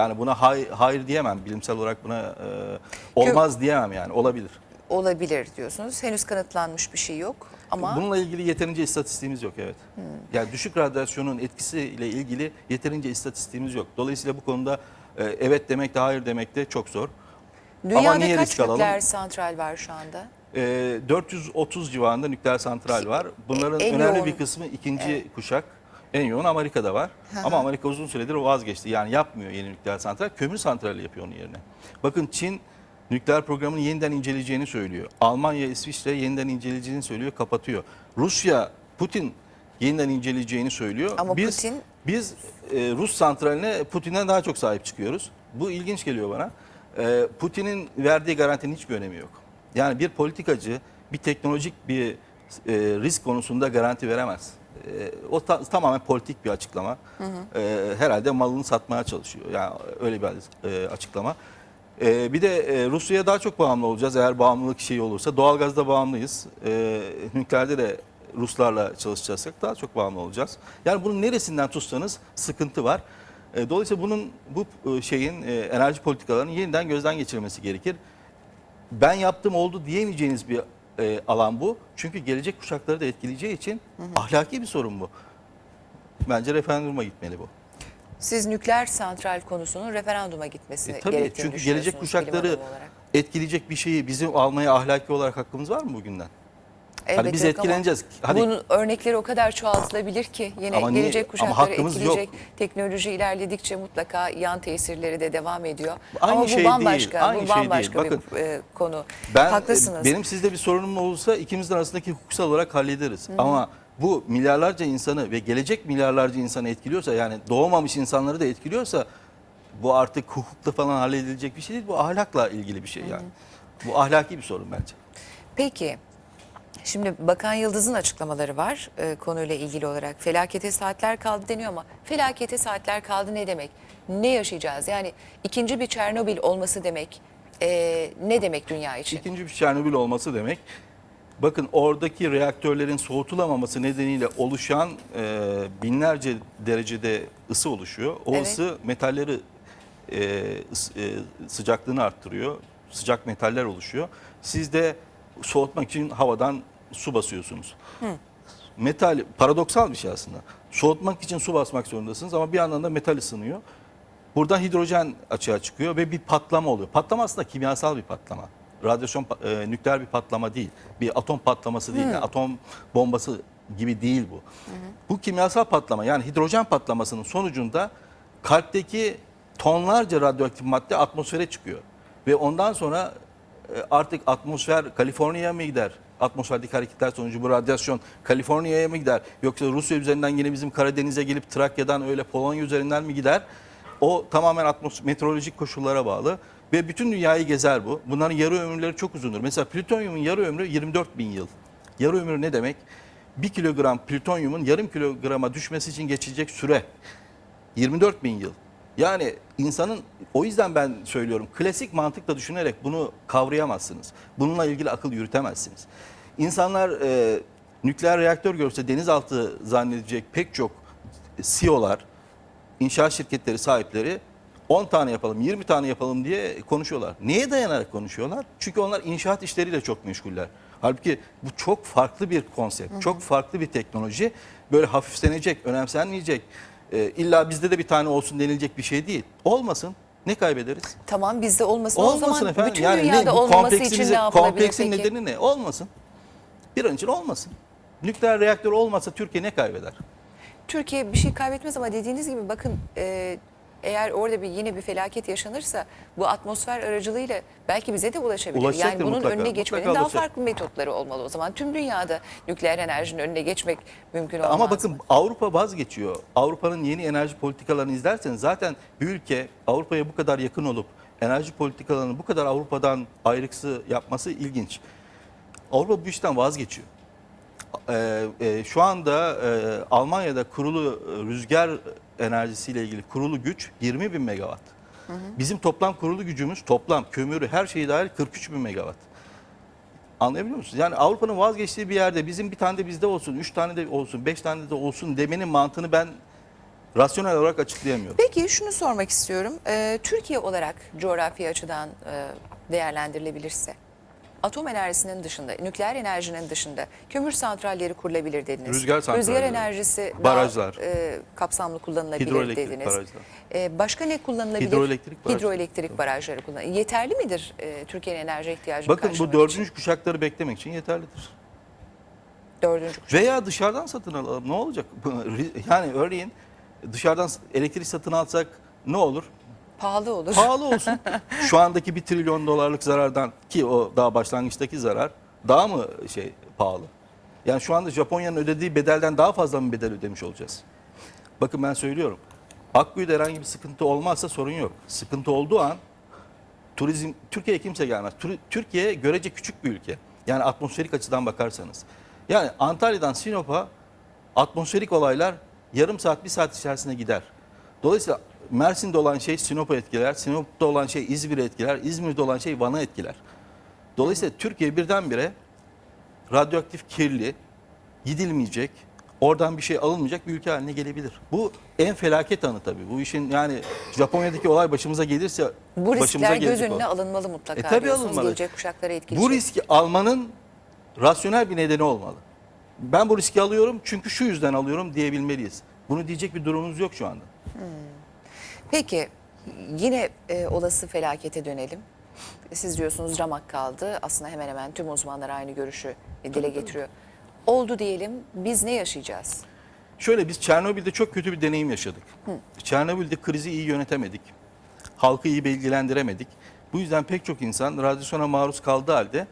Yani buna hay- hayır diyemem. Bilimsel olarak buna e, olmaz diyemem yani. Olabilir. Olabilir diyorsunuz. Henüz kanıtlanmış bir şey yok ama Bununla ilgili yeterince istatistiğimiz yok evet. Yani düşük radyasyonun etkisiyle ilgili yeterince istatistiğimiz yok. Dolayısıyla bu konuda e, evet demek de hayır demek de çok zor. dünyada niye kaç risk alalım? nükleer santral var şu anda? E, 430 civarında nükleer santral var. Bunların En önemli yoğun- bir kısmı ikinci kuşak. En yoğun Amerika'da var. Hı hı. Ama Amerika uzun süredir vazgeçti. Yani yapmıyor yeni nükleer santral. Kömür santrali yapıyor onun yerine. Bakın Çin nükleer programını yeniden inceleyeceğini söylüyor. Almanya, İsviçre yeniden inceleyeceğini söylüyor, kapatıyor. Rusya, Putin yeniden inceleyeceğini söylüyor. Ama biz, Putin- Biz e, Rus santraline Putin'den daha çok sahip çıkıyoruz. Bu ilginç geliyor bana. E, Putin'in verdiği garantinin hiçbir önemi yok. Yani bir politikacı bir teknolojik bir e, risk konusunda garanti veremez. O ta- tamamen politik bir açıklama. E, herhalde malını satmaya çalışıyor. Yani öyle bir e, açıklama. E, bir de e, Rusya'ya daha çok bağımlı olacağız eğer bağımlılık şeyi olursa. Doğalgazda bağımlıyız. E, nükleerde de Ruslarla çalışacaksak daha çok bağımlı olacağız. Yani bunun neresinden tutsanız sıkıntı var. E, dolayısıyla bunun bu e, şeyin e, enerji politikalarının yeniden gözden geçirilmesi gerekir. Ben yaptım oldu diyemeyeceğiniz bir e, alan bu. Çünkü gelecek kuşakları da etkileyeceği için ahlaki bir sorun bu. Bence referanduma gitmeli bu. Siz nükleer santral konusunun referanduma gitmesi E, tabii gerektiğini çünkü gelecek kuşakları etkileyecek bir şeyi bizim almaya ahlaki olarak hakkımız var mı bugünden? Elbette biz yok ama etkileneceğiz. Hadi- Bunun örnekleri o kadar çoğaltılabilir ki yine Ama niye- gelecek ama kuşakları hakkımız etkileyecek yok. teknoloji ilerledikçe mutlaka yan tesirleri de devam ediyor. Aynı ama bu şey değil, bambaşka, aynı bu şey değil. bambaşka Bakın, bir e, konu. Ben Haklısınız. benim sizde bir sorunum olursa ikimizin arasındaki hukuksal olarak hallederiz. Ama bu milyarlarca insanı ve gelecek milyarlarca insanı etkiliyorsa yani doğmamış insanları da etkiliyorsa bu artık hukukla falan halledilecek bir şey değil. Bu ahlakla ilgili bir şey yani. Bu ahlaki bir sorun bence. Peki. Şimdi Bakan Yıldız'ın açıklamaları var e, konuyla ilgili olarak. Felakete saatler kaldı deniyor ama felakete saatler kaldı ne demek? Ne yaşayacağız? Yani ikinci bir Çernobil olması demek e, ne demek dünya için? İkinci bir Çernobil olması demek. Bakın oradaki reaktörlerin soğutulamaması nedeniyle oluşan e, binlerce derecede ısı oluşuyor. O Evet. ısı metalleri e, ıs- e, sıcaklığını arttırıyor. Sıcak metaller oluşuyor. Siz de soğutmak için havadan su basıyorsunuz. Metal paradoksal bir şey aslında. Soğutmak için su basmak zorundasınız ama bir yandan da metal ısınıyor. Buradan hidrojen açığa çıkıyor ve bir patlama oluyor. Patlama aslında kimyasal bir patlama. Radyasyon, e, nükleer bir patlama değil. Bir atom patlaması değil. Yani atom bombası gibi değil bu. Bu kimyasal patlama yani hidrojen patlamasının sonucunda kalpteki tonlarca radyoaktif madde atmosfere çıkıyor. Ve ondan sonra artık atmosfer Kaliforniya'ya mı gider? Atmosferdeki hareketler sonucu bu radyasyon Kaliforniya'ya mı gider? Yoksa Rusya üzerinden yine bizim Karadeniz'e gelip Trakya'dan öyle Polonya üzerinden mi gider? O tamamen atmos meteorolojik koşullara bağlı. Ve bütün dünyayı gezer bu. Bunların yarı ömürleri çok uzundur. Mesela plütonyumun yarı ömrü 24 bin yıl. Yarı ömür ne demek? 1 kilogram plütonyumun yarım kilograma düşmesi için geçecek süre 24 bin yıl. Yani insanın o yüzden ben söylüyorum klasik mantıkla düşünerek bunu kavrayamazsınız. Bununla ilgili akıl yürütemezsiniz. İnsanlar e, nükleer reaktör görse denizaltı zannedecek pek çok CEO'lar, inşaat şirketleri sahipleri 10 tane yapalım, 20 tane yapalım diye konuşuyorlar. Neye dayanarak konuşuyorlar? Çünkü onlar inşaat işleriyle çok meşguller. Halbuki bu çok farklı bir konsept, çok farklı bir teknoloji. Böyle hafiflenecek, önemsenmeyecek. Ee, illa bizde de bir tane olsun denilecek bir şey değil. Olmasın. Ne kaybederiz? Tamam bizde olmasın. o Olmasın zaman efendim. bütün yani dünyada ne, olmaması için ne yapılabilir kompleksin peki? nedeni ne? Olmasın. Bir an için olmasın. Nükleer reaktör olmasa Türkiye ne kaybeder? Türkiye bir şey kaybetmez ama dediğiniz gibi bakın e, eğer orada bir yine bir felaket yaşanırsa bu atmosfer aracılığıyla belki bize de ulaşabilir. Ulaşacaktır yani bunun mutlaka, önüne geçmenin mutlaka daha ulaşacak. farklı metotları olmalı o zaman. Tüm dünyada nükleer enerjinin önüne geçmek mümkün olmaz Ama bakın mı? Avrupa vazgeçiyor. Avrupa'nın yeni enerji politikalarını izlerseniz zaten bir ülke Avrupa'ya bu kadar yakın olup enerji politikalarını bu kadar Avrupa'dan ayrıksı yapması ilginç. Avrupa bu işten vazgeçiyor. Ee, e, şu anda e, Almanya'da kurulu e, rüzgar enerjisiyle ilgili kurulu güç 20 bin megawatt. Bizim toplam kurulu gücümüz toplam kömürü her şeyi dahil 43 bin megawatt. Anlayabiliyor musunuz? Yani Avrupa'nın vazgeçtiği bir yerde bizim bir tane de bizde olsun, üç tane de olsun, beş tane de olsun demenin mantığını ben rasyonel olarak açıklayamıyorum. Peki şunu sormak istiyorum. Ee, Türkiye olarak coğrafi açıdan e, değerlendirilebilirse atom enerjisinin dışında, nükleer enerjinin dışında kömür santralleri kurulabilir dediniz. Rüzgar santralleri, Rüzgar enerjisi barajlar. daha e, kapsamlı kullanılabilir Hidroelektrik dediniz. barajlar. E, başka ne kullanılabilir? Hidroelektrik baraj. Hidroelektrik barajları kullan. Yeterli midir e, Türkiye'nin enerji ihtiyacını Bakın bu dördüncü için? kuşakları beklemek için yeterlidir. Dördüncü kuşak. Veya dışarıdan satın alalım. Ne olacak? Yani örneğin dışarıdan elektrik satın alsak ne olur? Pahalı olur. Pahalı olsun. Şu andaki bir trilyon dolarlık zarardan ki o daha başlangıçtaki zarar daha mı şey pahalı? Yani şu anda Japonya'nın ödediği bedelden daha fazla mı bedel ödemiş olacağız? Bakın ben söylüyorum. Akkuyu'da herhangi bir sıkıntı olmazsa sorun yok. Sıkıntı olduğu an turizm Türkiye'ye kimse gelmez. Tür- Türkiye görece küçük bir ülke. Yani atmosferik açıdan bakarsanız. Yani Antalya'dan Sinop'a atmosferik olaylar yarım saat, bir saat içerisinde gider. Dolayısıyla Mersin'de olan şey Sinop'u etkiler, Sinop'ta olan şey İzmir'i etkiler, İzmir'de olan şey Van'ı etkiler. Dolayısıyla Türkiye birdenbire radyoaktif kirli, gidilmeyecek, oradan bir şey alınmayacak bir ülke haline gelebilir. Bu en felaket anı tabii. Bu işin yani Japonya'daki olay başımıza gelirse Bu başımıza riskler göz önüne o. alınmalı mutlaka E, tabii alınmalı. Gelecek kuşaklara etkileyecek. Bu riski almanın rasyonel bir nedeni olmalı. Ben bu riski alıyorum çünkü şu yüzden alıyorum diyebilmeliyiz. Bunu diyecek bir durumumuz yok şu anda. Peki yine e, olası felakete dönelim. Siz diyorsunuz ramak kaldı. Aslında hemen hemen tüm uzmanlar aynı görüşü dile getiriyor. Oldu diyelim biz ne yaşayacağız? Şöyle biz Çernobil'de çok kötü bir deneyim yaşadık. Çernobil'de krizi iyi yönetemedik. Halkı iyi bilgilendiremedik. Bu yüzden pek çok insan radyasyona maruz kaldığı halde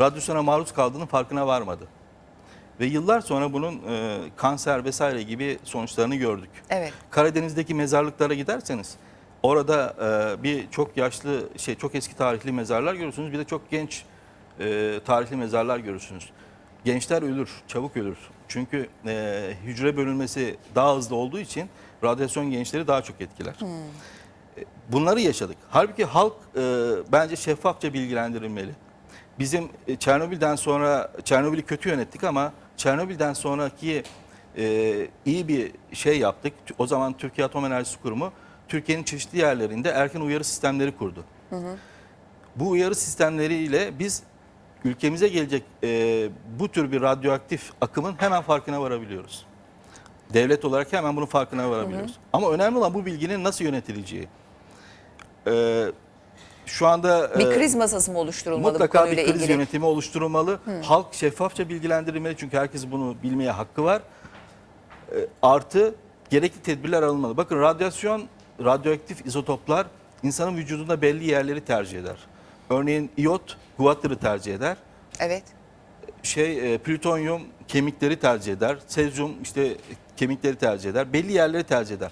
radyasyona maruz kaldığının farkına varmadı. Ve yıllar sonra bunun e, kanser vesaire gibi sonuçlarını gördük. Evet. Karadeniz'deki mezarlıklara giderseniz orada e, bir çok yaşlı şey çok eski tarihli mezarlar görürsünüz. Bir de çok genç e, tarihli mezarlar görürsünüz. Gençler ölür, çabuk ölür. Çünkü e, hücre bölünmesi daha hızlı olduğu için radyasyon gençleri daha çok etkiler. E, Bunları yaşadık. Halbuki halk e, bence şeffafça bilgilendirilmeli. Bizim e, Çernobil'den sonra Çernobil'i kötü yönettik ama Çernobil'den sonraki e, iyi bir şey yaptık. O zaman Türkiye Atom Enerjisi Kurumu Türkiye'nin çeşitli yerlerinde erken uyarı sistemleri kurdu. Bu uyarı sistemleriyle biz ülkemize gelecek e, bu tür bir radyoaktif akımın hemen farkına varabiliyoruz. Devlet olarak hemen bunun farkına varabiliyoruz. Ama önemli olan bu bilginin nasıl yönetileceği. E, şu anda Bir e, kriz masası mı oluşturulmalı bu Mutlaka konuyla bir kriz ilgili? yönetimi oluşturulmalı. Halk şeffafça bilgilendirilmeli çünkü herkes bunu bilmeye hakkı var. E, Artı gerekli tedbirler alınmalı. Bakın radyasyon, radyoaktif izotoplar insanın vücudunda belli yerleri tercih eder. Örneğin iyot guatırı tercih eder. Evet. Şey e, plütonyum kemikleri tercih eder. Sezyum işte kemikleri tercih eder. Belli yerleri tercih eder.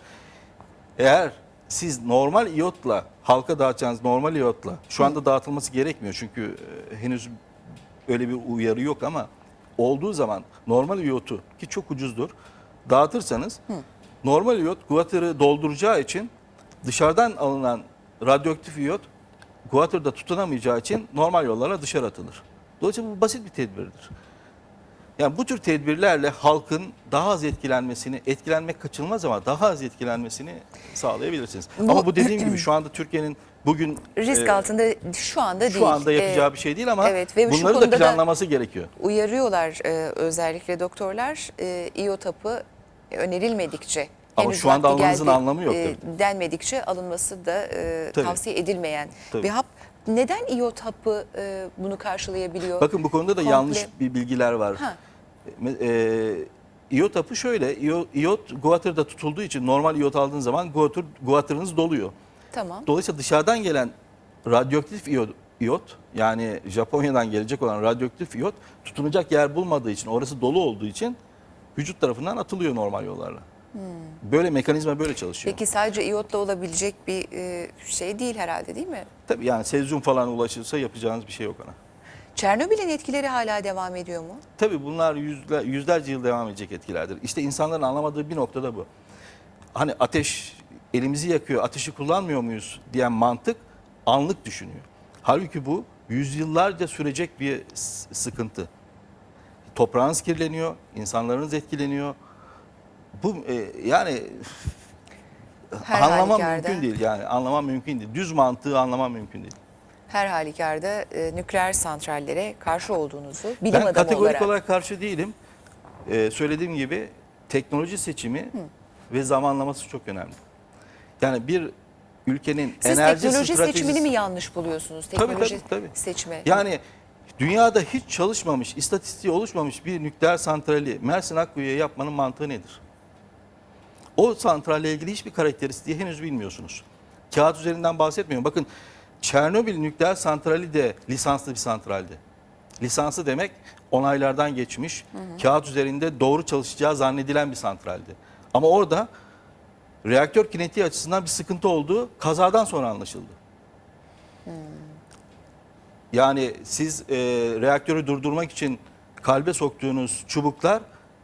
Eğer siz normal iyotla halka dağıtacağınız normal iyotla şu anda dağıtılması gerekmiyor çünkü e, henüz öyle bir uyarı yok ama olduğu zaman normal iyotu ki çok ucuzdur dağıtırsanız normal iyot guatırı dolduracağı için dışarıdan alınan radyoaktif iyot guatırda tutunamayacağı için normal yollarla dışarı atılır. Dolayısıyla bu basit bir tedbirdir. Yani bu tür tedbirlerle halkın daha az etkilenmesini, etkilenmek kaçınılmaz ama daha az etkilenmesini sağlayabilirsiniz. Bu- ama bu dediğim gibi şu anda Türkiye'nin bugün Risk e, altında şu anda değil. şu anda yapacağı Ee, bir şey değil ama evet ve şu bunları da konuda da- planlaması gerekiyor. uyarıyorlar e, özellikle doktorlar e, iyotapı önerilmedikçe Ama şu anda almanızın geldi, anlamı yok e, denmedikçe alınması da e, Tabii. tavsiye edilmeyen Tabii. bir hap. Neden iyot hapı e, bunu karşılayabiliyor? Bakın bu konuda da Komple- yanlış bir bilgiler var. Ha. E, iyot hapı şöyle, iyo- iyot guatırda tutulduğu için normal iyot aldığın zaman guatır, guatırınız doluyor. Tamam. Dolayısıyla dışarıdan gelen radyoaktif iyot, iyot yani Japonya'dan gelecek olan radyoaktif iyot tutunacak yer bulmadığı için orası dolu olduğu için vücut tarafından atılıyor normal yollarla. Böyle mekanizma böyle çalışıyor. Peki sadece iyotla olabilecek bir e, şey değil herhalde değil mi? Tabii yani sezyum falan ulaşırsa yapacağınız bir şey yok ona. Çernobil'in etkileri hala devam ediyor mu? Tabii bunlar yüzler, yüzlerce yıl devam edecek etkilerdir. İşte insanların anlamadığı bir noktada bu. Hani ateş elimizi yakıyor, ateşi kullanmıyor muyuz diyen mantık anlık düşünüyor. Halbuki bu yüzyıllarca sürecek bir sıkıntı. Toprağınız kirleniyor, insanlarınız etkileniyor. Bu e, yani Her anlamam halükarda- mümkün değil yani anlamam mümkün değil. Düz mantığı anlamam mümkün değil. Her halükarda e, nükleer santrallere karşı olduğunuzu bilim Ben adamı kategorik olarak, olarak. karşı değilim. Ee, söylediğim gibi teknoloji seçimi ve zamanlaması çok önemli. Yani bir ülkenin Siz enerji teknoloji stratejisi... seçimini mi yanlış buluyorsunuz? Tabii, Teknoloji tabii, tabii. seçimi. Yani dünyada hiç çalışmamış, istatistiği oluşmamış bir nükleer santrali Mersin Akkuyu'ya yapmanın mantığı nedir? O santralle ilgili hiçbir karakteristiği henüz bilmiyorsunuz. Kağıt üzerinden bahsetmiyorum. Bakın Çernobil nükleer santrali de lisanslı bir santraldi. Lisansı demek onaylardan geçmiş, kağıt üzerinde doğru çalışacağı zannedilen bir santraldi. Ama orada reaktör kinetiği açısından bir sıkıntı olduğu kazadan sonra anlaşıldı. Yani siz e, reaktörü durdurmak için kalbe soktuğunuz çubuklar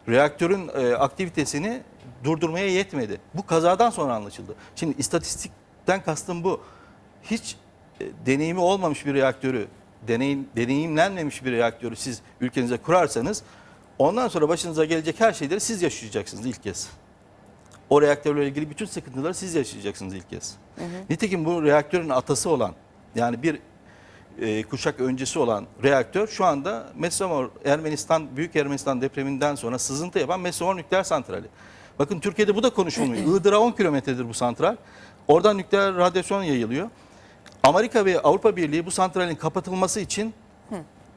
reaktörün e, aktivitesini durdurmaya yetmedi. Bu kazadan sonra anlaşıldı. Şimdi istatistikten kastım bu. Hiç e, deneyimi olmamış bir reaktörü, deneyim, deneyimlenmemiş bir reaktörü siz ülkenize kurarsanız ondan sonra başınıza gelecek her şeyleri siz yaşayacaksınız ilk kez. O reaktörle ilgili bütün sıkıntıları siz yaşayacaksınız ilk kez. Nitekim bu reaktörün atası olan yani bir e, kuşak öncesi olan reaktör şu anda Mesomor Ermenistan Büyük Ermenistan depreminden sonra sızıntı yapan Mesomor nükleer santrali. Bakın Türkiye'de bu da konuşulmuyor. Iğdır'a 10 kilometredir bu santral. Oradan nükleer radyasyon yayılıyor. Amerika ve Avrupa Birliği bu santralin kapatılması için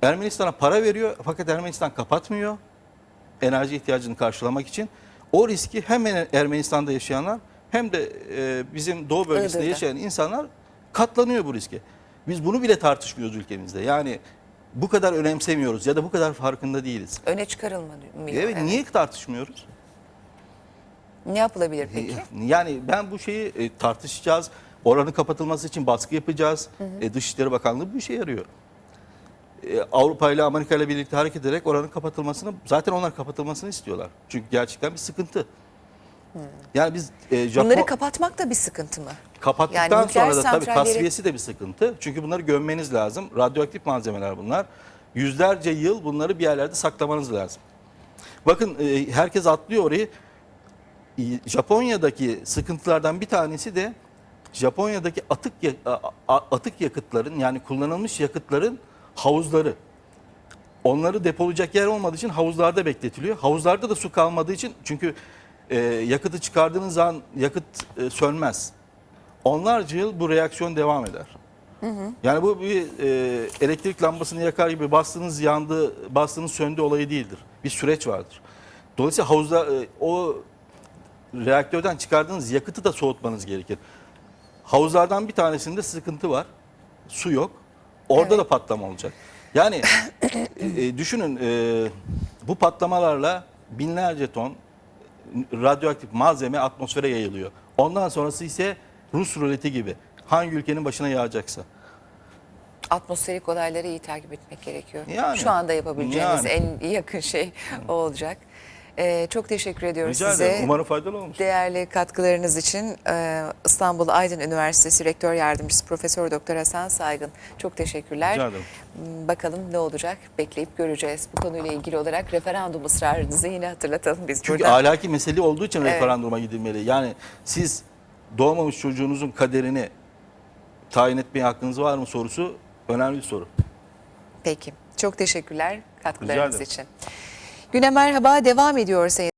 Ermenistan'a para veriyor fakat Ermenistan kapatmıyor enerji ihtiyacını karşılamak için. O riski hem Ermenistan'da yaşayanlar hem de e, bizim doğu bölgesinde Iğdır'da. yaşayan insanlar katlanıyor bu riske. Biz bunu bile tartışmıyoruz ülkemizde. Yani bu kadar önemsemiyoruz ya da bu kadar farkında değiliz. Öne çıkarılmıyor. Evet, niye tartışmıyoruz? Ne yapılabilir peki? Yani ben bu şeyi e, tartışacağız. Oranın kapatılması için baskı yapacağız. E, Dışişleri Bakanlığı bu işe yarıyor. E, Avrupa ile Amerika ile birlikte hareket ederek oranın kapatılmasını zaten onlar kapatılmasını istiyorlar. Çünkü gerçekten bir sıkıntı. Yani biz e, Japon Bunları kapatmak da bir sıkıntı mı? kapattıktan Yani sonra da tabii santralleri- tasfiyesi de bir sıkıntı. Çünkü bunları gömmeniz lazım. Radyoaktif malzemeler bunlar. Yüzlerce yıl bunları bir yerlerde saklamanız lazım. Bakın e, herkes atlıyor orayı. Japonya'daki sıkıntılardan bir tanesi de Japonya'daki atık atık yakıtların yani kullanılmış yakıtların havuzları. Onları depolayacak yer olmadığı için havuzlarda bekletiliyor. Havuzlarda da su kalmadığı için çünkü e, yakıtı çıkardığınız zaman yakıt e, sönmez. Onlarca yıl bu reaksiyon devam eder. Yani bu bir e, elektrik lambasını yakar gibi bastığınız yandı, bastığınız söndü olayı değildir. Bir süreç vardır. Dolayısıyla havuzda e, o reaktörden çıkardığınız yakıtı da soğutmanız gerekir. Havuzlardan bir tanesinde sıkıntı var. Su yok. Orada Evet. da patlama olacak. Yani e, e, düşünün e, bu patlamalarla binlerce ton radyoaktif malzeme atmosfere yayılıyor. Ondan sonrası ise Rus ruleti gibi. Hangi ülkenin başına yağacaksa. Atmosferik olayları iyi takip etmek gerekiyor. Yani. Şu anda yapabileceğiniz Yani. en yakın şey o olacak. Ee, çok teşekkür ediyoruz Rica size. ederim. Umarım faydalı olmuş. Değerli katkılarınız için e, İstanbul Aydın Üniversitesi Rektör Yardımcısı Profesör Doktor Hasan Saygın çok teşekkürler. Rica ederim. M, Bakalım ne olacak bekleyip göreceğiz. Bu konuyla ilgili olarak referandum ısrarınızı yine hatırlatalım biz Çünkü burada. ahlaki mesele olduğu için Evet. referanduma gidilmeli. Yani siz doğmamış çocuğunuzun kaderini tayin etmeye hakkınız var mı sorusu önemli bir soru. Peki çok teşekkürler katkılarınız için. Güne merhaba devam ediyor sayın